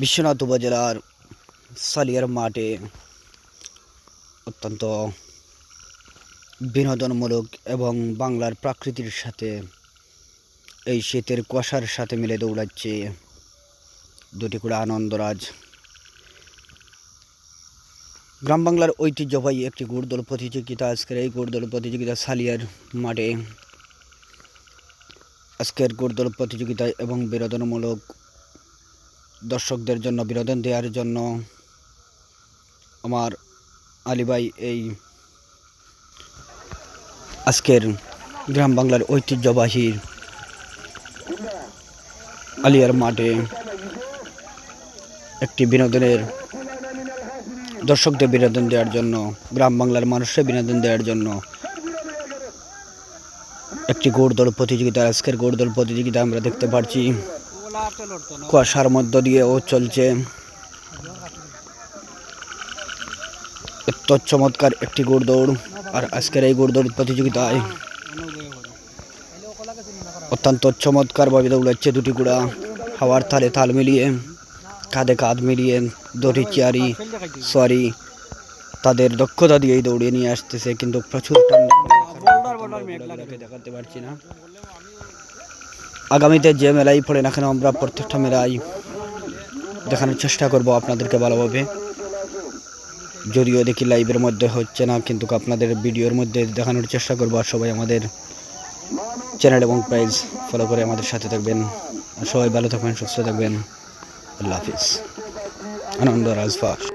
বিশ্বনাথ উপজেলার সালিয়ার মাঠে অত্যন্ত বিনোদনমূলক এবং বাংলার প্রাকৃতির সাথে এই শীতের কুয়াশার সাথে মিলে দৌড়াচ্ছে দুটি করে আনন্দরাজ। গ্রাম বাংলার ঐতিহ্যবাহী একটি ঘোড়দৌড় প্রতিযোগিতা, আজকের এই ঘোড়দৌড় প্রতিযোগিতা সালিয়ার মাঠে। আজকের ঘোড়দৌড় প্রতিযোগিতায় এবং বিনোদনমূলক দর্শকদের জন্য, বিনোদন দেওয়ার জন্য আমার আলিবাই এই আজকের গ্রাম বাংলার ঐতিহ্যবাহী আলিয়ার মাঠে একটি বিনোদনের দর্শকদের বিনোদন দেওয়ার জন্য, গ্রাম বাংলার মানুষের বিনোদন দেওয়ার জন্য একটি গোড়দৌড় প্রতিযোগিতা, আজকের গোড়দৌড় প্রতিযোগিতা আমরা দেখতে পাচ্ছি কুয়াশার মধ্য দিয়েও চলছে। অত্যন্ত চমৎকার একটি গোড়দৌড় আর আজকের এই গোড়দৌড় প্রতিযোগিতায় অত্যন্ত চমৎকারভাবে দৌড়াচ্ছে দুটি গুড়া হাওয়ার তালে তাল মিলিয়ে কাঁধে কাঁধ মিলিয়ে দুটি চেয়ারি সরি তাদের দক্ষতা দিয়েই দৌড়িয়ে নিয়ে আসতেছে কিন্তু প্রচুর দেখাতে পারছি না। আগামীতে যে মেলাই পড়ে না কেন আমরা প্রত্যেকটা মেলাই দেখানোর চেষ্টা করব আপনাদেরকে ভালোভাবে। যদিও দেখি লাইভের মধ্যে হচ্ছে না, কিন্তু আপনাদের ভিডিওর মধ্যে দেখানোর চেষ্টা করব আর সবাই আমাদের চ্যানেল এবং প্রাইজ ফলো করে আমাদের সাথে থাকবেন। সবাই ভালো থাকবেন, সুস্থ থাকবেন। আল্লাহ হাফিজ। আনন্দ রাজফাস